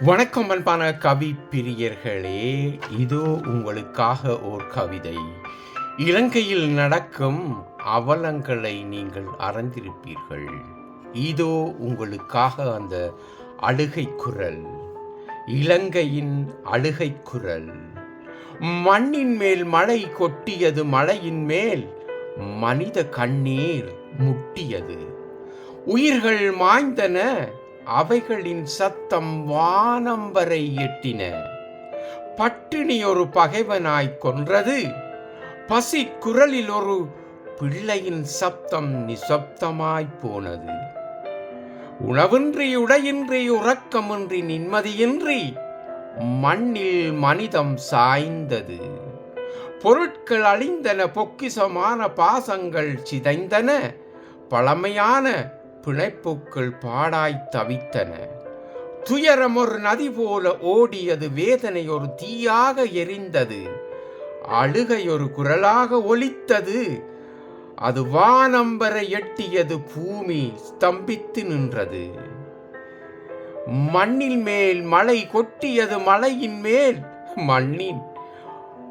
வணக்கம் அன்பான கவி பிரியர்களே. இதோ உங்களுக்காக ஓர் கவிதை. இலங்கையில் நடக்கும் அவலங்களை நீங்கள் அறிந்திருப்பீர்கள். இதோ உங்களுக்காக அந்த அழுகை குரல். இலங்கையின் அழுகை குரல். மண்ணின் மேல் மழை கொட்டியது மழையின் மேல் மனித கண்ணீர் முட்டியது. உயிர்கள் மாய்ந்தன அவைகளின் சத்தம் வானம் வரை எட்டின. பட்டினி ஒரு பகைவனாய் கொன்றது. பசி குரலில் ஒரு பிள்ளையின் சப்தம் நிசப்தமாய் போனது. உணவின்றி உடையின்றி உறக்கமின்றி நிம்மதியின்றி மண்ணில் மனிதம் சாய்ந்தது. பொருட்கள் அழிந்தன பொக்கிசமான பாசங்கள் சிதைந்தன பழமையான பிணைப்புக்கள் பாடாய் தவித்தன. துயரம் ஒரு நதி போல ஓடியது வேதனை ஒரு தீயாக எரிந்தது. அழுகை ஒரு குரலாக ஒலித்தது. அது வானம்பரை எட்டியது பூமி ஸ்தம்பித்து நின்றது. மண்ணின் மேல் மழை கொட்டியது மலையின் மேல் மண்ணின்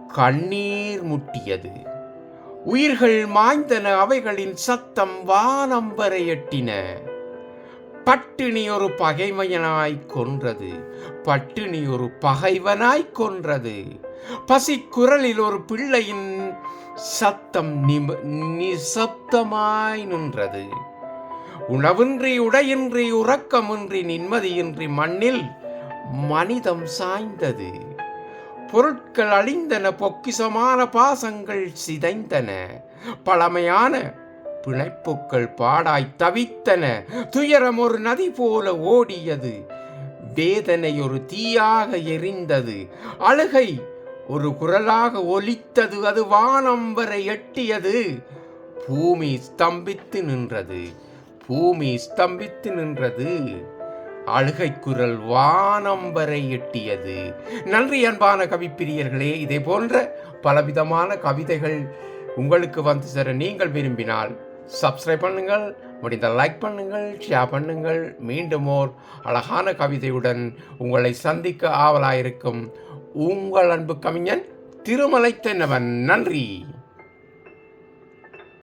கண்ணீர் முட்டியது. உயிர்கள் மாய்ந்தன அவைகளின் சத்தம் வானம் வரை எட்டின. பட்டினி ஒரு பகைமையனாய் கொன்றது. பட்டினி ஒரு பகைவனாய் கொன்றது. பசி குரலில் ஒரு பிள்ளையின் சத்தம் நிசப்தமாய் நின்றது. உணவின்றி உடையின்றி உறக்கமின்றி நிம்மதியின்றி மண்ணில் மனிதம் சாய்ந்தது. பொருட்கள் அழிந்தன பொக்கிசமான பாசங்கள் சிதைந்தன. பழமையான பிணைப்புக்கள் பாடாய் தவித்தன. துயரம் ஒரு நதி போல ஓடியது. வேதனை ஒரு தீயாக எரிந்தது. அழுகை ஒரு குரலாக ஒலித்தது. அது வானம் வரை எட்டியது. பூமி ஸ்தம்பித்து நின்றது. பூமி ஸ்தம்பித்து நின்றது. அழுகை குரல் வானம் வரை எட்டியது. நன்றி அன்பான கவிப்பிரியர்களே இதே போன்ற பலவிதமான கவிதைகள் உங்களுக்கு வந்து சேர நீங்கள் விரும்பினால் சப்ஸ்கிரைப் பண்ணுங்கள் முடிந்த லைக் பண்ணுங்கள் ஷேர் பண்ணுங்கள். மீண்டும் ஓர் அழகான கவிதையுடன் உங்களை சந்திக்க ஆவலாயிருக்கும் உங்கள் அன்பு கவிஞன் திருமலை தென்னவன் நன்றி.